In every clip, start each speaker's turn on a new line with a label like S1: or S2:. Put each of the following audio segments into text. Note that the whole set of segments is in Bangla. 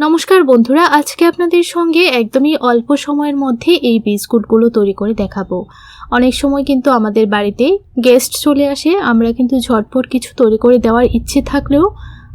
S1: নমস্কার বন্ধুরা, আজকে আপনাদের সঙ্গে একদমই অল্প সময়ের মধ্যে এই বিস্কুটগুলো তৈরি করে দেখাবো। অনেক সময় কিন্তু আমাদের বাড়িতে গেস্ট চলে আসে, আমরা কিন্তু ঝটপট কিছু তৈরি করে দেওয়ার ইচ্ছে থাকলেও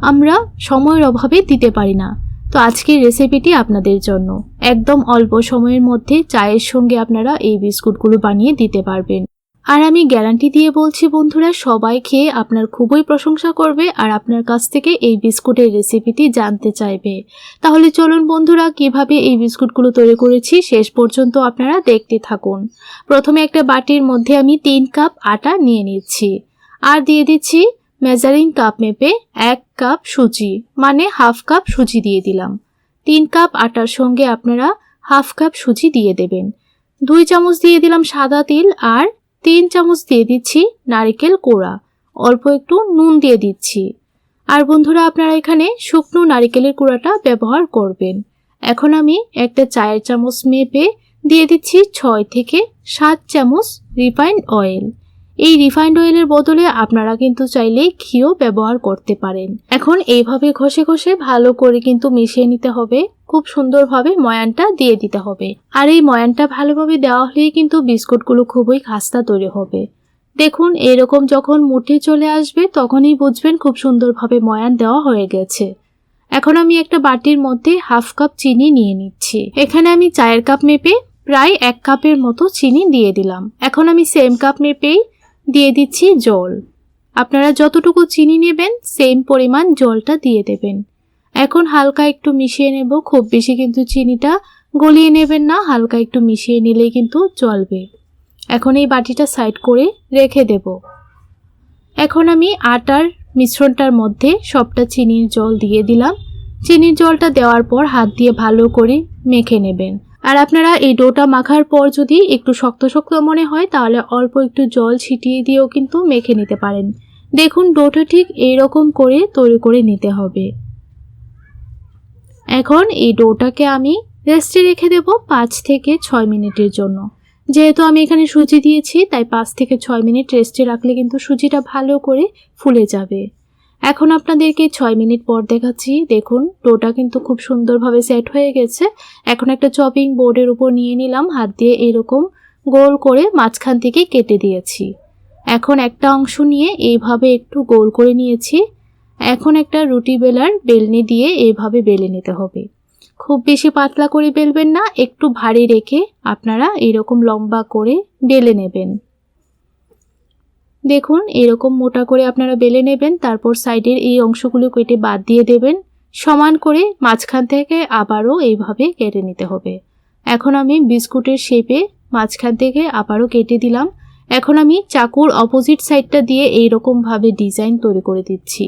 S1: আমরা সময়ের অভাবে দিতে পারি না। তো আজকের রেসিপিটি আপনাদের জন্য। একদম অল্প সময়ের মধ্যে চায়ের সঙ্গে আপনারা এই বিস্কুটগুলো বানিয়ে দিতে পারবেন। আর আমি গ্যারান্টি দিয়ে বলছি, বন্ধুরা, সবাই খেয়ে আপনার খুবই প্রশংসা করবে আর আপনার কাছ থেকে এই বিস্কুটের রেসিপিটি জানতে চাইবে। তাহলে চলুন, বন্ধুরা, কীভাবে এই বিস্কুটগুলো তৈরি করেছি শেষ পর্যন্ত আপনারা দেখতে থাকুন। প্রথমে একটা বাটির মধ্যে আমি তিন কাপ আটা নিয়ে নিচ্ছি। আর দিয়ে দিচ্ছি মেজারিং কাপ মেপে এক কাপ সুজি মানে হাফ কাপ সুজি দিয়ে দিলাম। তিন কাপ আটার সঙ্গে আপনারা হাফ কাপ সুজি দিয়ে দেবেন। দুই চামচ দিয়ে দিলাম সাদা তিল আর তিন চামচ দিয়ে দিচ্ছি নারিকেল কোড়া, অল্প একটু নুন দিয়ে দিচ্ছি। আর বন্ধুরা, আপনারা এখানে শুকনো নারিকেলের কুড়াটা ব্যবহার করবেন। এখন আমি একটা চায়ের চামচ মেপে দিয়ে দিচ্ছি ছয় থেকে সাত চামচ রিফাইন্ড অয়েল। এই রিফাইন্ড অয়েলের বদলে আপনারা কিন্তু চাইলে ঘিও ব্যবহার করতে পারেন। এখন এইভাবে ঘষে ঘষে ভালো করে কিন্তু মিশিয়ে নিতে হবে। খুব সুন্দরভাবে ময়ানটা দিয়ে দিতে হবে। আর এই ময়ানটা ভালোভাবে দেওয়া হলেই কিন্তু বিস্কুটগুলো খুবই খাস্তা তৈরি হবে। দেখুন, এরকম যখন মুঠে চলে আসবে, তখনই বুঝবেন খুব সুন্দরভাবে ময়ান দেওয়া হয়ে গেছে। এখন আমি একটা বাটির মধ্যে হাফ কাপ চিনি নিয়ে নিচ্ছি। এখানে আমি চায়ের কাপ মেপে প্রায় এক কাপের মতো চিনি দিয়ে দিলাম। এখন আমি সেম কাপ মেপেই দিয়ে দিচ্ছি জল। আপনারা যতটুকু চিনি নেবেন, সেম পরিমাণ জলটা দিয়ে দেবেন। এখন হালকা একটু মিশিয়ে নেব, খুব বেশি কিন্তু চিনিটা গলিয়ে নেবেন না, হালকা একটু মিশিয়ে নিলেই কিন্তু চলবে। এখন এই বাটিটা সাইড করে রেখে দেব। এখন আমি আটার মিশ্রণটার মধ্যে সবটা চিনির জল দিয়ে দিলাম। চিনির জলটা দেওয়ার পর হাত দিয়ে ভালো করে মেখে নেবেন। আর আপনারা এই ডোটা মাখার পর যদি একটু শক্ত শক্ত মনে হয়, তাহলে অল্প একটু জল ছিটিয়ে দিয়েও কিন্তু মেখে নিতে পারেন। দেখুন, ডোটা ঠিক এইরকম করে তৈরি করে নিতে হবে। এখন এই ডোটাকে আমি রেস্টে রেখে দেব পাঁচ থেকে ছয় মিনিটের জন্য। যেহেতু আমি এখানে সুজি দিয়েছি, তাই পাঁচ থেকে ছয় মিনিট রেস্টে রাখলে কিন্তু সুজিটা ভালো করে ফুলে যাবে। এখন আপনাদেরকে ছয় মিনিট পর দেখাচ্ছি। দেখুন, ডোটা কিন্তু খুব সুন্দরভাবে সেট হয়ে গেছে। এখন একটা চপিং বোর্ডের উপর নিয়ে নিলাম, হাত দিয়ে এরকম গোল করে মাঝখান থেকে কেটে দিয়েছি। এখন একটা অংশ নিয়ে এইভাবে একটু গোল করে নিয়েছি। এখন একটা রুটি বেলার বেলনি দিয়ে এইভাবে বেলে নিতে হবে। খুব বেশি পাতলা করে বেলবেন না, একটু ভারী রেখে আপনারা এরকম লম্বা করে বেলে নেবেন। দেখুন, এরকম মোটা করে আপনারা বেলে নেবেন, তারপর সাইডের এই অংশগুলো কেটে বাদ দিয়ে দেবেন। সমান করে মাঝখান থেকে আবারও এইভাবে কেটে নিতে হবে। এখন আমি বিস্কুটের শেপে মাঝখান থেকে আবারও কেটে দিলাম। এখন আমি চাকুর অপোজিট সাইডটা দিয়ে এইরকমভাবে ডিজাইন তৈরি করে দিচ্ছি।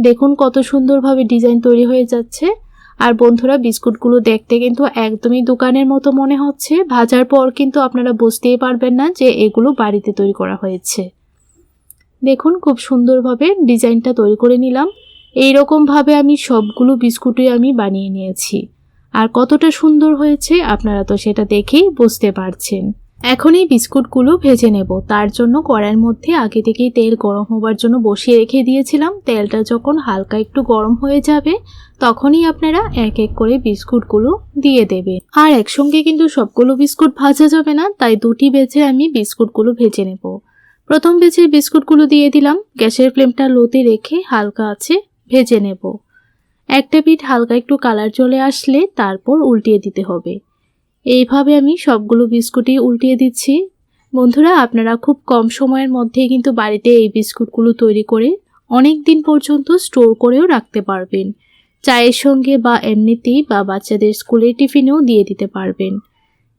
S1: দেখুন কত সুন্দরভাবে ডিজাইন তৈরি হয়ে যাচ্ছে। আর বন্ধুরা, বিস্কুটগুলো দেখতে কিন্তু একদমই দোকানের মতো মনে হচ্ছে। ভাজার পর কিন্তু আপনারা বুঝতেই পারবেন না যে এগুলো বাড়িতে তৈরি করা হয়েছে। দেখুন, খুব সুন্দরভাবে ডিজাইনটা তৈরি করে নিলাম। এই ভাবে আমি সবগুলো বিস্কুটই আমি বানিয়ে নিয়েছি। আর কতটা সুন্দর হয়েছে আপনারা তো সেটা দেখেই বুঝতে পারছেন। এখন এই বিস্কুটগুলো ভেজে নেব। তার জন্য কড়াইয়ের মধ্যে আগে থেকেই তেল গরম হবার জন্য বসিয়ে রেখে দিয়েছিলাম। তেলটা যখন হালকা একটু গরম হয়ে যাবে, তখনই আপনারা এক এক করে বিস্কুটগুলো দিয়ে দেবে আর একসঙ্গে কিন্তু সবগুলো বিস্কুট ভাজা যাবে না, তাই দুটি বেজে আমি বিস্কুটগুলো ভেজে নেব। প্রথম বেজে বিস্কুটগুলো দিয়ে দিলাম। গ্যাসের ফ্লেমটা লোতে রেখে হালকা আছে, ভেজে নেব। একটা পিঠ হালকা একটু কালার চলে আসলে তারপর উল্টিয়ে দিতে হবে। এইভাবে আমি সবগুলো বিস্কুটই উল্টিয়ে দিচ্ছি। বন্ধুরা, আপনারা খুব কম সময়ের মধ্যে কিন্তু বাড়িতে এই বিস্কুটগুলো তৈরি করে অনেক দিন পর্যন্ত স্টোর করেও রাখতে পারবেন। চায়ের সঙ্গে বা এমনিতেই বা বাচ্চাদের স্কুলের টিফিনেও দিয়ে দিতে পারবেন।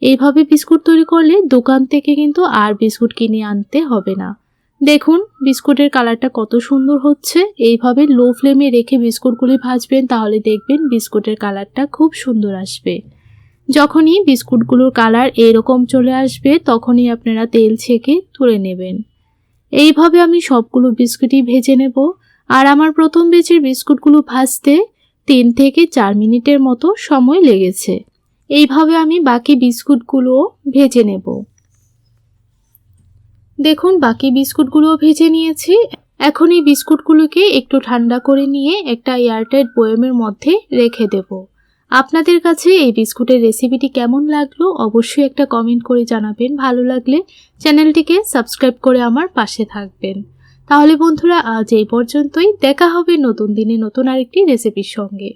S1: এইভাবে বিস্কুট তৈরি করলে দোকান থেকে কিন্তু আর বিস্কুট কিনে আনতে হবে না। দেখুন, বিস্কুটের কালারটা কত সুন্দর হচ্ছে। এইভাবে লো ফ্লেমে রেখে বিস্কুটগুলি ভাজবেন, তাহলে দেখবেন বিস্কুটের কালারটা খুব সুন্দর আসবে। যখনই বিস্কুটগুলোর কালার এরকম চলে আসবে, তখনই আপনারা তেল ছেঁকে তুলে নেবেন। এইভাবে আমি সবগুলো বিস্কুটই ভেজে নেব। আর আমার প্রথম বেচের বিস্কুটগুলো ভাজতে তিন থেকে চার মিনিটের মতো সময় লেগেছে। এইভাবে আমি বাকি বিস্কুটগুলো ভেজে নেব। দেখুন, বাকি বিস্কুটগুলোও ভেজে নিয়েছি। এখন এই বিস্কুটগুলোকে একটু ঠান্ডা করে নিয়ে একটা এয়ারটাইট বয়ামের মধ্যে রেখে দেব। আপনাদের কাছে এই বিস্কুটের রেসিপিটি কেমন লাগল অবশ্যই একটা কমেন্ট করে জানাবেন। ভালো লাগলে চ্যানেলটিকে সাবস্ক্রাইব করে আমার পাশে থাকবেন। তাহলে বন্ধুরা, আজ এই পর্যন্তই। দেখা হবে নতুন দিনে নতুন আরেকটি রেসিপির সঙ্গে।